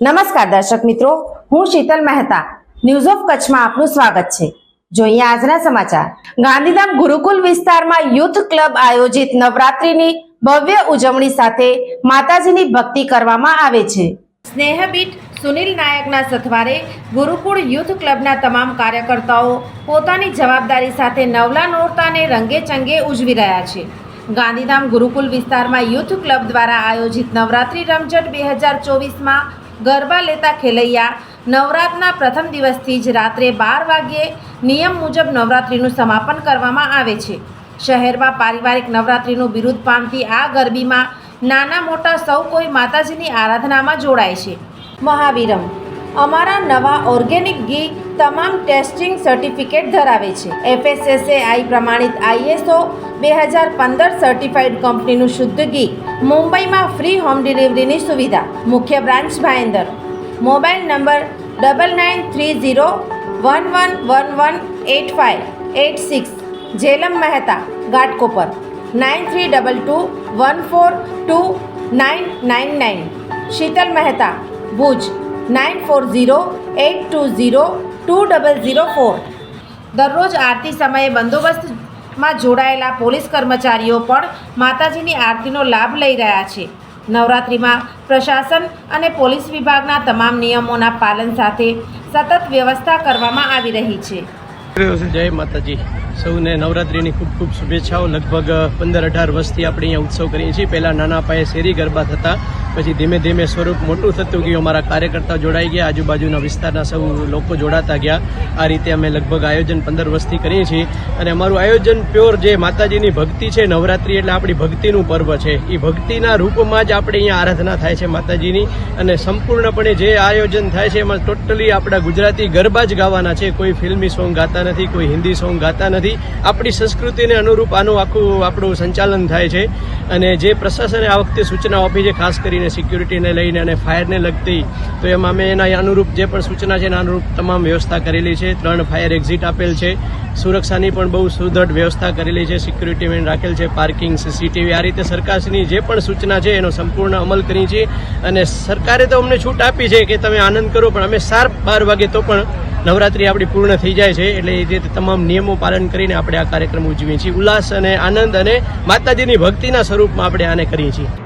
નમસ્કાર દર્શક મિત્રો, હું શીતલ મહેતા. ન્યૂઝ ઓફ કચ્છમાં આપનું સ્વાગત છે. જોઈએ આજના સમાચાર. ગાંધીધામ ગુરુકુલ વિસ્તારમાં યુથ ક્લબ આયોજિત નવરાત્રીની ભવ્ય ઉજવણી સાથે માતાજીની ભક્તિ કરવામાં આવે છે. સ્નેહબીટ સુનિલ નાયકના સથવારે ગુરુકુળ યુથ ક્લબના તમામ કાર્યકર્તાઓ પોતાની જવાબદારી સાથે નવલા નોરતાને રંગે ચંગે ઉજવી રહ્યા છે. ગાંધીધામ ગુરુકુલ વિસ્તારમાં યુથ ક્લબ દ્વારા આયોજિત નવરાત્રિ રમઝટ બે હજાર ચોવીસમાં ગરબા લેતા ખેલૈયા. નવરાતના પ્રથમ દિવસથી જ રાત્રે બાર વાગ્યે નિયમ મુજબ નવરાત્રિનું સમાપન કરવામાં આવે છે. શહેરમાં પારિવારિક નવરાત્રિનું બિરુદ પામતી આ ગરબીમાં નાના મોટા સૌ કોઈ માતાજીની આરાધનામાં જોડાય છે. મહાવીરમ. અમારા નવા ઓર્ગેનિક ઘી તમામ ટેસ્ટિંગ સર્ટિફિકેટ ધરાવે છે. એફએસએસએઆઈ પ્રમાણિત આઈએસઓ બે હજાર પંદર સર્ટિફાઈડ કંપનીનું શુદ્ધ ઘી. મુંબઈમાં ફ્રી હોમ ડિલિવરીની સુવિધા. મુખ્ય branch Bhayandar. Mobile number double nine three zero one one one one eight five eight six Jhelum Mehta, Ghatkopar. Nine three double two one four two nine nine nine Sheetal Mehta, Bhuj. Nine four zero eight two zero two double zero four દરરોજ આરતી સમયે બંદોબસ્તમાં જોડાયેલા police કર્મચારીઓ પણ માતાજીની આરતીનો લાભ લઈ રહ્યા છે. નવરાત્રિમાં પ્રશાસન અને પોલીસ વિભાગના તમામ નિયમોના પાલન સાથે સતત વ્યવસ્થા કરવામાં આવી રહી છે. જય માતાજી. સૌને નવરાત્રિની ખૂબ ખૂબ શુભેચ્છાઓ. લગભગ પંદર અઢાર વર્ષથી આપણે અહીંયા ઉત્સવ કરીએ છીએ. પહેલાં નાના પાયે શેરી ગરબા થતા. પછી ધીમે ધીમે સ્વરૂપ મોટું થતું ગયું. અમારા કાર્યકર્તા જોડાઈ ગયા. આજુબાજુના વિસ્તારના સૌ લોકો જોડાતા ગયા. આ રીતે અમે લગભગ આયોજન પંદર વર્ષથી કરીએ છીએ. અને અમારું આયોજન પ્યોર જે માતાજીની ભક્તિ છે, નવરાત્રિ એટલે આપણી ભક્તિનું પર્વ છે. એ ભક્તિના રૂપમાં જ આપણે અહીંયા આરાધના થાય છે માતાજીની. અને સંપૂર્ણપણે જે આયોજન થાય છે એમાં ટોટલી આપણા ગુજરાતી ગરબા જ ગાવાના છે. કોઈ ફિલ્મી સોંગ ગાતા નથી, કોઈ હિન્દી સોંગ ગાતા નથી. આપણી સંસ્કૃતિને અનુરૂપ આનું આખું આપણું સંચાલન થાય છે. અને જે પ્રશાસને આ વખતે સૂચનાઓ આપી છે, ખાસ કરીને સિક્યુરિટીને લઈને અને ફાયરને લગતી, તો એમાં અમે એના અનુરૂપ જે પણ સૂચના છે એના અનુરૂપ તમામ વ્યવસ્થા કરેલી છે. ત્રણ ફાયર એક્ઝિટ આપેલ છે. સુરક્ષાની પણ બહુ સુદૃઢ વ્યવસ્થા કરેલી છે. સિક્યુરિટી મેન રાખેલ છે. પાર્કિંગ, સીસીટીવી, આ રીતે સરકારની જે પણ સૂચના છે એનો સંપૂર્ણ અમલ કરી છે. અને સરકારે તો અમને છૂટ આપી છે કે તમે આનંદ કરો, પણ અમે સાર બાર વાગે તો પણ નવરાત્રી આપણી પૂર્ણ થઈ જાય છે. એટલે એ રીતે તમામ નિયમો પાલન કરીને આપણે આ કાર્યક્રમ ઉજવીએ છીએ. ઉલ્લાસ અને આનંદ અને માતાજીની ભક્તિના સ્વરૂપમાં આપણે આને કરીએ છીએ.